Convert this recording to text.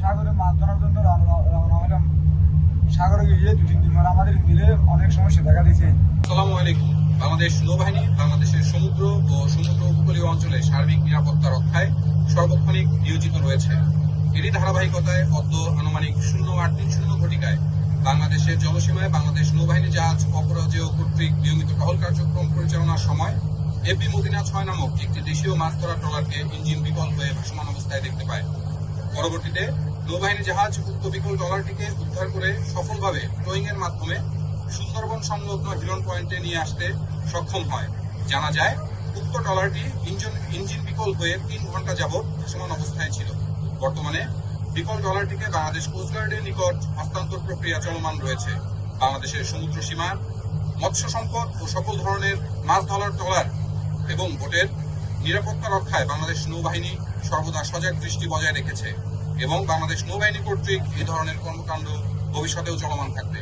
সাগরে মাছ ধরার জন্য রওনা হলাম। সাগরে গিয়ে দু তিন দিন পর আমাদের মিলে অনেক সমস্যা দেখা দিয়েছে। আসসালামু আলাইকুম। বাংলাদেশ নৌবাহিনী বাংলাদেশের সমুদ্র ও সমুদ্র উপকূলীয় অঞ্চলে সার্বিক নিরাপত্তা রক্ষায় সর্বক্ষণিক নিয়োজিত রয়েছে। এরই ধারাবাহিকতায় অদ্য আনুমানিক শূন্য আট তিন শূন্য ঘটিকায় বাংলাদেশের জলসীমায় বাংলাদেশ নৌবাহিনী জাহাজ অপরাজেয় কর্তৃক নিয়মিত টহল কার্যক্রম পরিচালনার সময় এপি মদিনা ছয় নামক একটি দেশীয় মাছ ধরা ট্রলারকে ইঞ্জিন বিকল হয়ে ভাসমান অবস্থায় দেখতে পায়। পরবর্তীতে নৌবাহিনী জাহাজ উক্ত বিকল ট্রলারটিকে উদ্ধার করে সফলভাবে টোয়িং এর মাধ্যমে সুন্দরবন সংলগ্ন হিরন পয়েন্টে নিয়ে আসতে সক্ষম হয়। জানা যায়, উক্ত ট্রলারটি ইঞ্জিন ইঞ্জিন বিকল হয়ে তিন ঘণ্টা যাবৎ ভাসমান অবস্থায় ছিল। বর্তমানে বিকল ট্রলারটিকে বাংলাদেশ কোস্টগার্ডের নিকট হস্তান্তর প্রক্রিয়া চলমান রয়েছে। বাংলাদেশের সমুদ্র সীমার মৎস্য সম্পদ ও সকল ধরনের মাছ ধরার ট্রলার এবং বোটের নিরাপত্তা রক্ষায় বাংলাদেশ নৌবাহিনী সর্বদা সজাগ দৃষ্টি বজায় রেখেছে এবং বাংলাদেশ নৌবাহিনী কর্তৃক এ ধরনের কর্মকাণ্ড ভবিষ্যতেও চলমান থাকবে।